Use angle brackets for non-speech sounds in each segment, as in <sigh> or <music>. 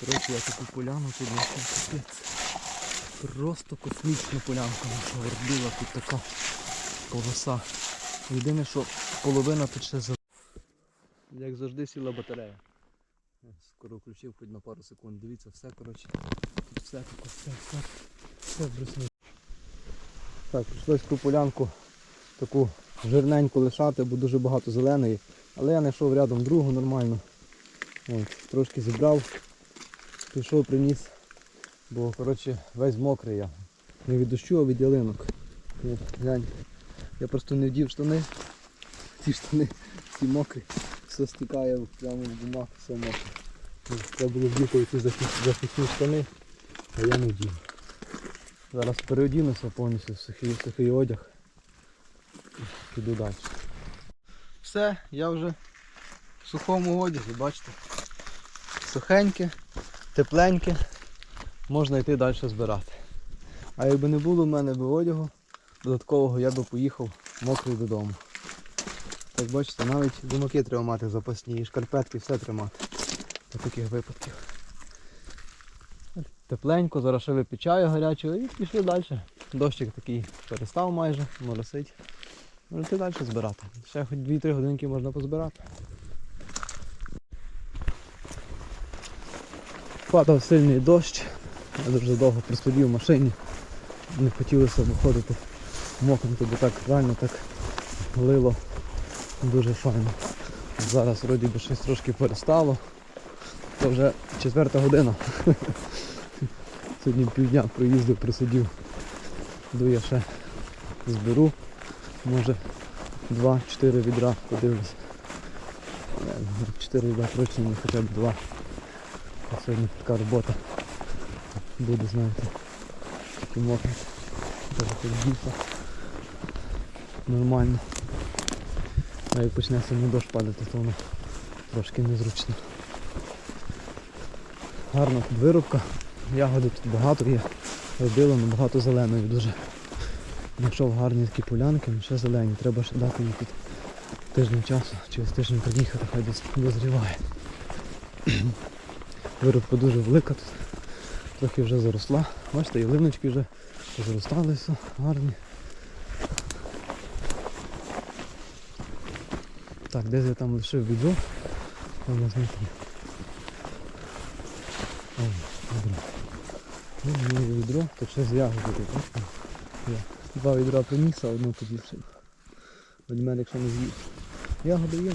Коротше, я таку поляну тут знайшов. Просто космічна полянка наша вербила, тут така полоса. Єдине, що половина тут ще за. Як завжди сіла батарея. Скоро включив хоч на пару секунд. Дивіться, все, коротше. Тут все таке, все, все, все брусне. Так, прийшлось ту полянку таку жирненьку лишати, бо дуже багато зеленої. Але я знайшов рядом другу нормально. От, трошки зібрав, пішов, приніс, бо коротше весь мокрий я. Не від дощу, а від ялинок. Глянь. Я просто не вдів штани. Ці штани всі мокрі. Все стікає прямо в бумаг, все мокре. Треба було вдіти захисні, штани, а я не вдів. Зараз переодінуся повністю в сухий, сухий одяг. Піду далі. Все, я вже в сухому одязі, бачите. Сухеньке, тепленьке, можна йти далі збирати. А якби не було в мене би одягу додаткового, я би поїхав мокрий додому. Так бачите, навіть думаки треба мати запасні, і шкарпетки, все тримати для таких випадків. Тепленько, зараз ще випі чаю гарячого і пішли далі. Дощик такий перестав майже, моросить. Можете далі збирати. Ще хоч 2-3 годинки можна позбирати. Падав сильний дощ. Я дуже довго просидів в машині. Не хотілося виходити мокнути, бо так реально так лило дуже файно. Зараз вроді би щось трошки перестало. Це вже четверта година. <laughs> Сьогодні півдня проїздив, просидів. Йду я ще зберу. Може 2-4 відра подивлюсь. Е, 4 відра точно хоча б 2. А сьогодні така робота буде, знаєте, тільки мокрить. Даже хоч більше. Нормально. А як почне сильно дощ падати, то воно трошки незручно. Гарна тут вирубка. Ягоди тут багато є. Робило багато зеленої дуже. Знайшов гарні такі полянки, але ще зелені. Треба ще дати їй тут тиждень часу, через тиждень приїхати, хай десь дозріває. Вирубка дуже велика тут. Трохи вже заросла. Бачите, ялиночки вже позаростали все, гарні. Так, десь я там лишив відро. Треба знайти. Відро. Ну, моє відро, то ще з ягоди тут. Я два відра приніс, а одну. Від мене, якщо не з'їв. Ягоди є, не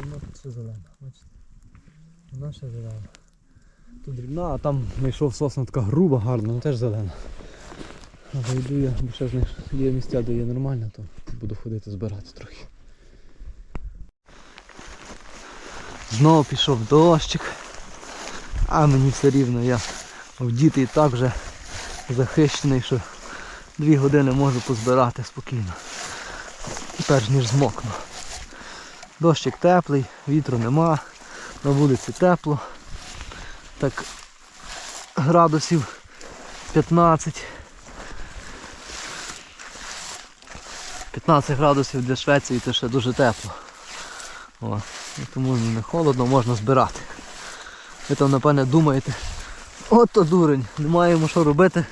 вона все зелена. Бачите? Вона ще зелена. Тут дрібна, а там знайшов сосна така груба, гарна, але теж зелена. Але йду я, бо ще знайш- є місця, де є нормально, то буду ходити збирати трохи. Знову пішов дощик. А мені все рівно, я вдіти і так вже захищений, що дві години можу позбирати спокійно. Перш ніж змокну. Дощик теплий, вітру нема, на вулиці тепло. Так градусів 15. 15 градусів для Швеції це ще дуже тепло. О, і тому не холодно, можна збирати. Ви там напевне думаєте, от то дурень, немає йому що робити,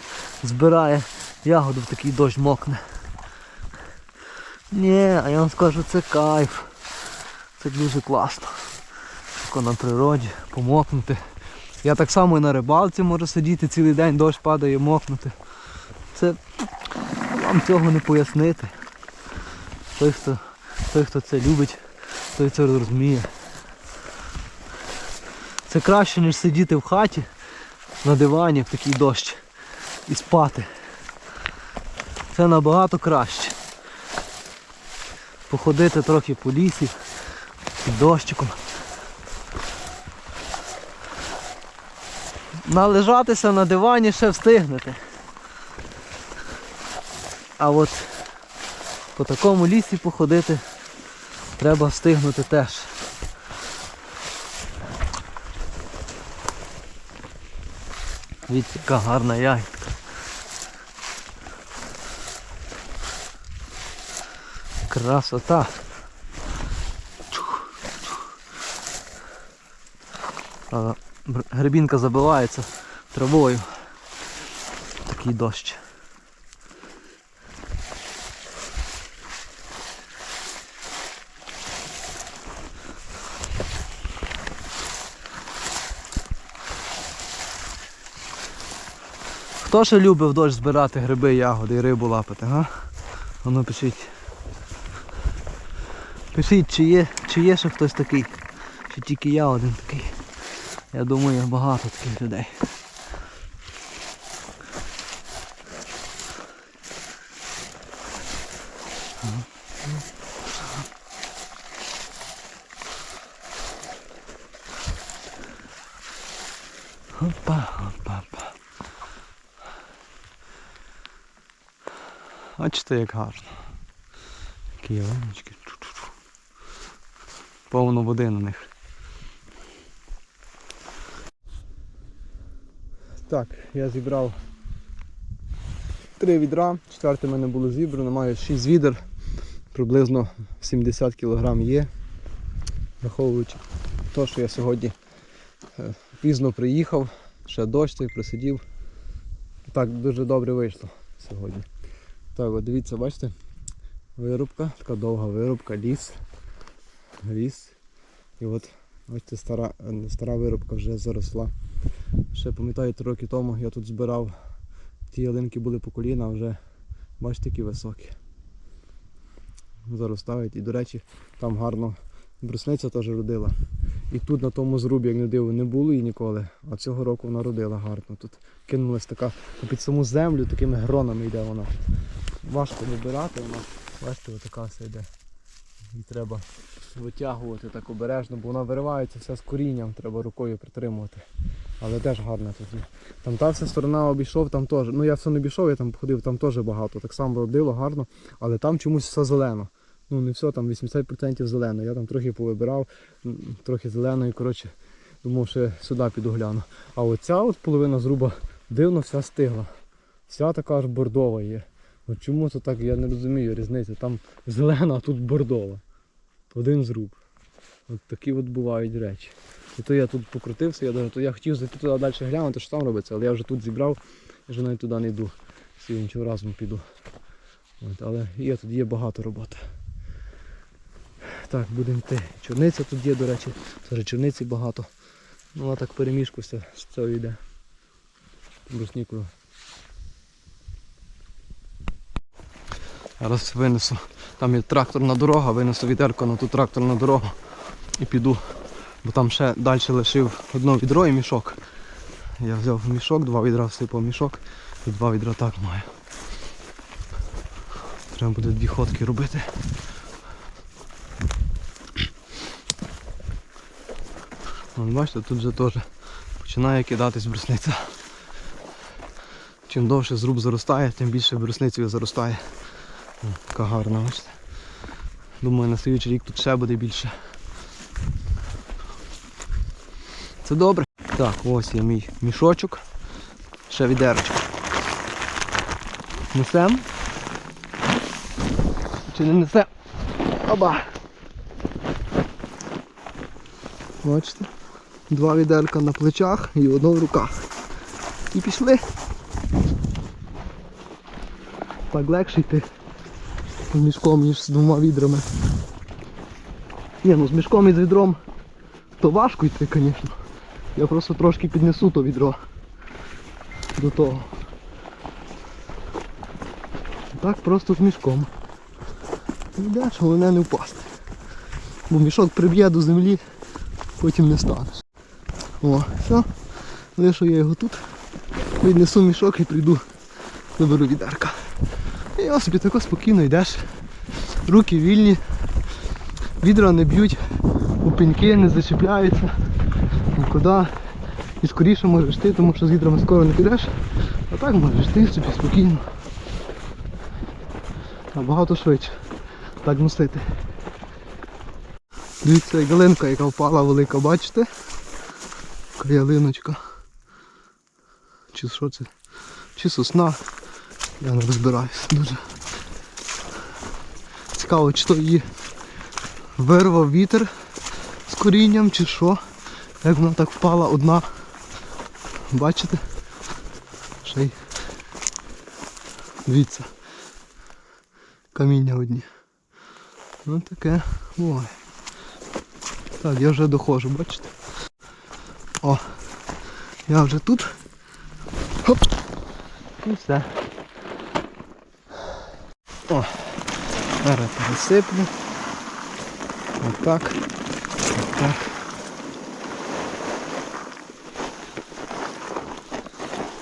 збирає ягоду в такий дощ мокне. Ні, а я вам скажу, це кайф. Це дуже класно. Тако на природі, помокнути. Я так само і на рибалці можу сидіти цілий день, дощ падає, мокнути. Це вам цього не пояснити. Той, хто, той, хто це любить, той це розуміє. Це краще, ніж сидіти в хаті на дивані в такий дощ і спати. Це набагато краще. Походити трохи по лісі під дощиком. Належатися на дивані ще встигнете. А от по такому лісі походити треба встигнути теж. Дивіться, яка гарна ягідка. Красота. Чух, чух. Грибінка забивається травою. Такий дощ. Хто ще любив дощ збирати гриби, ягоди і рибу лапати, га? Воно пишіть. Пишіть, чи є, чи є ще хтось такий, чи тільки я один такий. Я думаю, багато таких людей. Опа, опа, опа. Бачите, як гарно. Такі ялиночки. Повно води на них. Так, я зібрав три відра, четверте в мене було зібрано, маю 6 відер, приблизно 70 кг є, враховуючи те, що я сьогодні е, пізно приїхав, ще дощ цей присидів. Так, дуже добре вийшло сьогодні. Так, от дивіться, бачите, вирубка, така довга вирубка, ліс, ліс. І от бачите, стара, е, стара вирубка вже заросла. Ще пам'ятаю, три роки тому я тут збирав, ті ялинки були по коліна, а вже бачите, які високі. Заростають. І, до речі, там гарно брусниця теж родила. І тут на тому зрубі, як не диво, не було її ніколи, а цього року вона родила гарно. Тут кинулась така під саму землю, такими гронами йде вона. Важко вибирати, вона, бачите, отака все йде. І треба витягувати так обережно, бо вона виривається вся з корінням, треба рукою притримувати. Але теж гарно тут. Там та вся сторона обійшов, там теж. Ну я все не обійшов, я там походив, там теж багато. Так само родило гарно, але там чомусь все зелено. Ну не все, там 80% зелено. Я там трохи повибирав, трохи зеленої, коротше, думав, що сюди піду гляну. А оця от половина зруба дивно вся стигла. Вся така аж бордова є. От чому це так, я не розумію різниці. Там зелена, а тут бордова. Один зруб. От такі от бувають речі. І то я тут покрутився, я думаю, то я хотів зайти туди далі глянути, що там робиться, але я вже тут зібрав, і вже навіть туди не йду. Всі іншого разом піду. От, але є, тут є багато роботи. Так, будемо йти. Чорниця тут є, до речі, серед чорниці багато. Ну вона так перемішку все з цього йде. Бруснікою. Зараз винесу. Там є тракторна дорога, винесу відерко на ту тракторну дорогу і піду. Бо там ще далі лишив одно відро і мішок. Я взяв мішок, два відра всипав мішок і два відра так маю. Треба буде дві ходки робити. Вон, бачите, тут вже теж починає кидатись брусниця. Чим довше зруб заростає, тим більше брусницею заростає. Така гарна, бачите. Думаю, на слідчий рік тут ще буде більше. Це добре. Так, ось є мій мішочок. Ще відерочка. Несем. Чи не несем? Оба! Бачите? Два відерка на плечах і одно в руках. І пішли. Так легше йти з мішком, ніж з двома відрами. Ні, ну з мішком і з відром то важко йти, звісно. Я просто трошки піднесу то відро до того. Так просто з мішком. Йдеш, головне не впасти. Бо мішок приб'є до землі, потім не станеш. О, все. Лишу я його тут. Віднесу мішок і прийду, заберу відерка. Ось собі тако спокійно йдеш. Руки вільні, відра не б'ють, у пеньки не зачіпляються. Нікуди. І скоріше можеш йти, тому що з відрами скоро не підеш. А так можеш йти собі спокійно. Набагато швидше. Так носити. Дивіться, як ялинка, яка впала велика, бачите? Така. Чи що це? Чи сосна? Я не розбираюсь дуже. Цікаво, чи то її вирвав вітер з корінням, чи що. Як вона так впала одна Бачите? Ще. Дивіться. Каміння одні. Ну таке буває. Так, я вже доходжу, бачите? О! Я вже тут. Хоп! І все. О! Зараз пересиплю. Отак. Отак.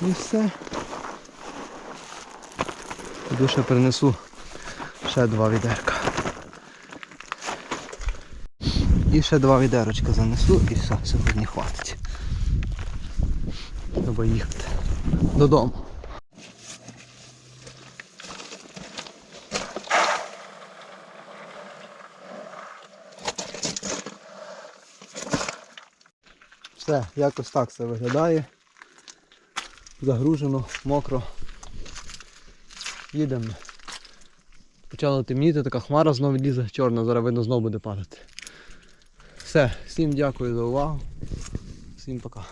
І все. Піду ще принесу ще два відерка. І ще два відерочка занесу і все, сьогодні хватить. Треба їхати додому. Все, якось так це виглядає. Загружено, мокро. Їдемо. Почало темніти, така хмара знову лізе чорна, зараз видно знову буде падати. Все, всім дякую за увагу. Всім пока.